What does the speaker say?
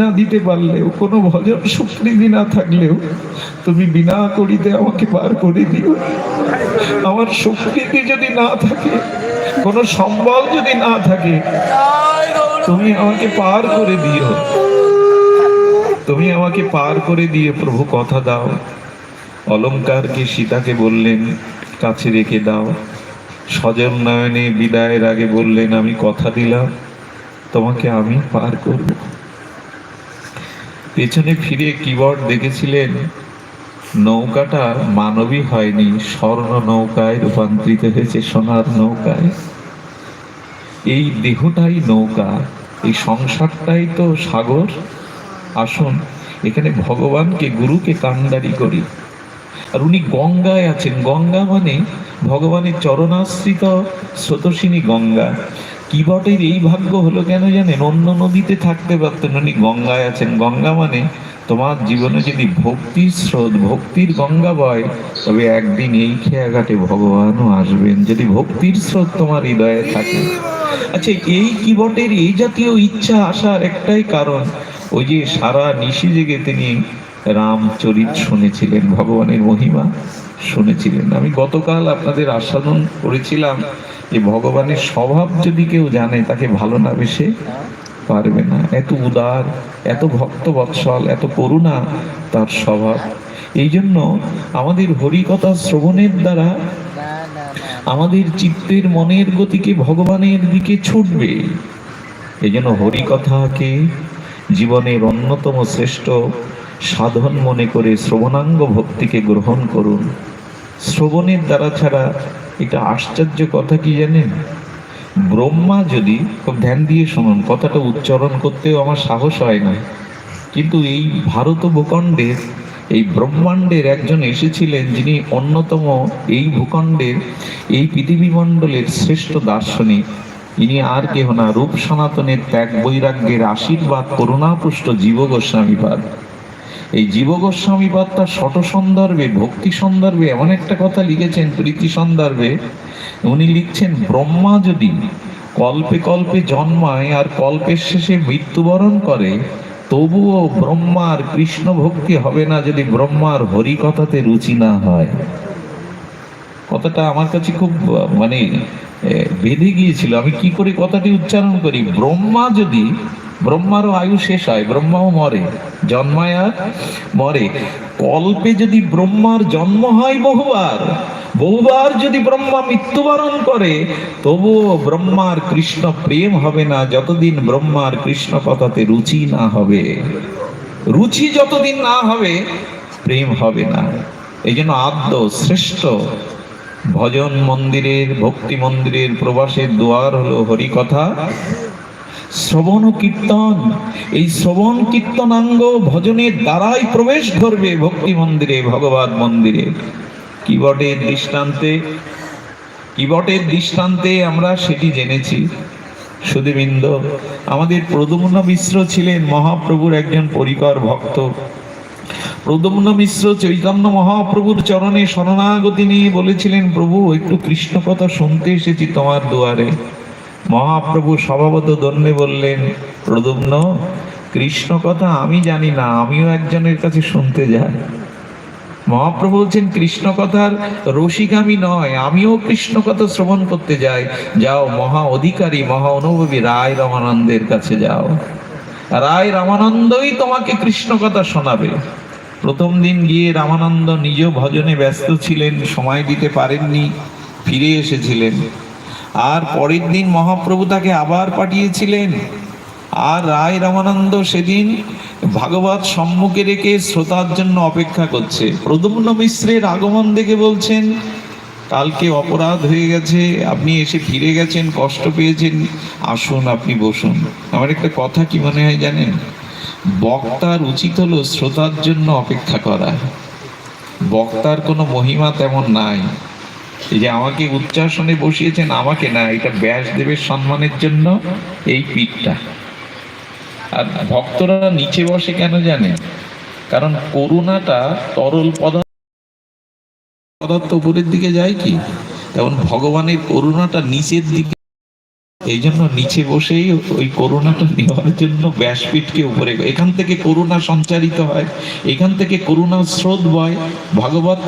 না দিতে পারলেও, কোনো ভজন সুকৃতি না থাকলেও, তুমি বিনা করিতে আমাকে পার করে দিও। আমার সুকৃতি যদি না থাকে, কোনো সম্বল যদি না থাকে, তুমি আমাকে পার করে দিও। তুমি আমাকে পার করে দিয়ে প্রভু কথা দাও। অলঙ্কারকে সীতাকে বললেন, কাছে রেখে দাও। স্বজন নয়নে বিদায়ের আগে বললেন, আমি কথা দিলাম, তোমাকে আমি পার করব। পেছনে ফিরে কিবোর্ড দেখেছিলেন, নৌকাটা মানবী হয়নি, স্বর্ণ নৌকায় রূপান্তরিত হয়েছে সোনার নৌকায়। এই দেহটাই নৌকা, এই সংসারটাই তো সাগর। আসুন, এখানে ভগবানকে, গুরুকে কান্ডারি করি। আর উনি গঙ্গায় আছেন, গঙ্গা মানে ভগবানের চরণাশ্রিত স্রোতসিনী গঙ্গা। কিবটের এই ভাগ্য হলো কেন জানেন অন্য নদীতে থাকতে পারতেন উনি গঙ্গায় আছেন। গঙ্গা মানে তোমার জীবনে যদি ভক্তির স্রোত, ভক্তির গঙ্গা বয়, তবে একদিন এই খেয়াঘাটে ভগবানও আসবেন। যদি ভক্তির স্রোত তোমার হৃদয়ে থাকে। আচ্ছা এই কিবটের এই জাতীয় ইচ্ছা আসার একটাই কারণ, ওই যে সারা নিশি জেগে তিনি রামচরিত শুনেছিলেন, ভগবানের মহিমা শুনেছিলেন। আমি গতকাল আপনাদের আস্বাদন করেছিলাম। যে ভগবানের স্বভাব যদি কেউ জানে, তাকে ভালো না বেশে পারবে না। এত উদার, এত ভক্ত বৎসল এত করুণা তার স্বভাব। এই জন্য আমাদের হরিকথা শ্রবণের দ্বারা আমাদের চিত্তের মনের গতিকে ভগবানের দিকে ছুটবে। এই জন্য হরিকথাকে জীবনের অন্যতম শ্রেষ্ঠ সাধন মনে করে শ্রবণাঙ্গ ভক্তিকে গ্রহণ করুন। শ্রবণের দ্বারা ছাড়া এটা আশ্চর্য কথা কি জানেন? ব্রহ্মা যদি খুব ধ্যান দিয়ে শুনুন, কথাটা উচ্চারণ করতেও আমার সাহস হয় না। কিন্তু এই ভারত ভূখণ্ডের এই ব্রহ্মাণ্ডের একজন এসেছিলেন যিনি অন্যতম এই ভূখণ্ডের, এই পৃথিবী মণ্ডলের শ্রেষ্ঠ দার্শনিক। ইনি আর কেহ না, রূপ সনাতনের ত্যাগ বৈরাগ্যের আশীর্বাদ করুণাপুষ্ট জীব গোস্বামীপাদ। এই জীব গোস্বামীপাদ তার শত সন্দর্ভে ভক্তি সন্দর্ভে এমন একটা কথা লিখেছেন প্রীতি সন্দর্ভে উনি লিখছেন, ব্রহ্মা যদি কল্পে কল্পে জন্মায় আর কল্পের শেষে মৃত্যুবরণ করে, তবুও ব্রহ্মার কৃষ্ণ ভক্তি হবে না যদি ব্রহ্মার হরি কথাতে রুচি না হয়। কথাটা আমার কাছে খুব মানে বেঁধে গিয়েছিল। আমি কি করে কথাটি উচ্চারণ করি? ব্রহ্মা যদি ব্রহ্মারও আয়ু শেষ হয়, ব্রহ্মাও মরে, জন্মায় মরে। কল্পে যদি ব্রহ্মার জন্ম হয় বহুবার বহুবার যদি ব্রহ্মা মৃত্যুবরণ করে, তবুও ব্রহ্মার কৃষ্ণ প্রেম হবে না, যতদিন ব্রহ্মার কৃষ্ণ কথাতে রুচি না হবে। রুচি যতদিন না হবে, প্রেম হবে না। এই জন্য আদ্য, শ্রেষ্ঠ, ভজন মন্দিরের, ভক্তি মন্দিরের প্রবাসের দুয়ার হলো হরি কথা শ্রবণ কীর্তন। এই শ্রবণ কীর্তনাঙ্গ ভজনের দ্বারাই প্রবেশ করবে ভক্তি মন্দিরে ভগবান মন্দিরে। কিবটের দৃষ্টান্তে? কিবটের দৃষ্টান্তে আমরা সেটি জেনেছি। সুদীবৃন্দ আমাদের প্রদুম্ন মিশ্র ছিলেন মহাপ্রভুর একজন পরিকর ভক্ত। প্রদুম্ন মিশ্র চৈতন্য মহাপ্রভুর চরণে শরণাগতি নিয়ে বলেছিলেন, প্রভু, একটু কৃষ্ণ কথা শুনতে এসেছি তোমার দুয়ারে। মহাপ্রভু স্বভাবত দন্যে বললেন, প্রদুম্ন, কৃষ্ণ কথা আমি জানি না, আমিও একজনের কাছে শুনতে যাই। মহাপ্রভু বলছেন, কৃষ্ণ কথার রসিক আমি নয়, আমিও কৃষ্ণ কথা শ্রবণ করতে যাই। যাও, মহা অধিকারী, মহা অনুভবী, রায় রামানন্দের কাছে যাও। রায় রামানন্দই তোমাকে কৃষ্ণ কথা শোনাবে। প্রথম দিন গিয়ে রামানন্দ নিজ ভজনে ব্যস্ত ছিলেন, সময় দিতে পারেননি, ফিরে এসেছিলেন। আর পরের দিন মহাপ্রভু তাকে আবার পাঠিয়েছিলেন। আর রায় রামানন্দ সেদিন ভাগবত সম্মুখে রেখে শ্রোতার জন্য অপেক্ষা করছে। প্রদুম্ন মিশ্রের আগমন দেখে বলছেন, কালকে অপরাধ হয়ে গেছে, আপনি এসে ফিরে গেছেন, কষ্ট পেয়েছেন। আসুন, আপনি বসুন। আমার একটা কথা কি মনে হয় জানেন? বক্তার উচিত হলো শ্রোতার জন্য অপেক্ষা করা। বক্তার কোনো মহিমা তেমন নাই। এই যে আমাকে উচ্চাসনে বসিয়েছেন, আমাকে না, এটা ব্যাসদেবের সম্মানের জন্য এই পিঠটা। আর ভক্তরা নিচে বসে কেন জানেন? কারণ করুণাটা তরল পদার্থ পদার্থ উপরের দিকে যায় কি? তেমন ভগবানের করুণাটা নিচের দিকে এই জন্য নিচে বসেই ওই করোনাটা নেওয়ার জন্য ব্যাসপীঠকে উপরে এখান থেকে করুণা সঞ্চারিত হয়, এখান থেকে করুণা স্রোত বয়। ভগবত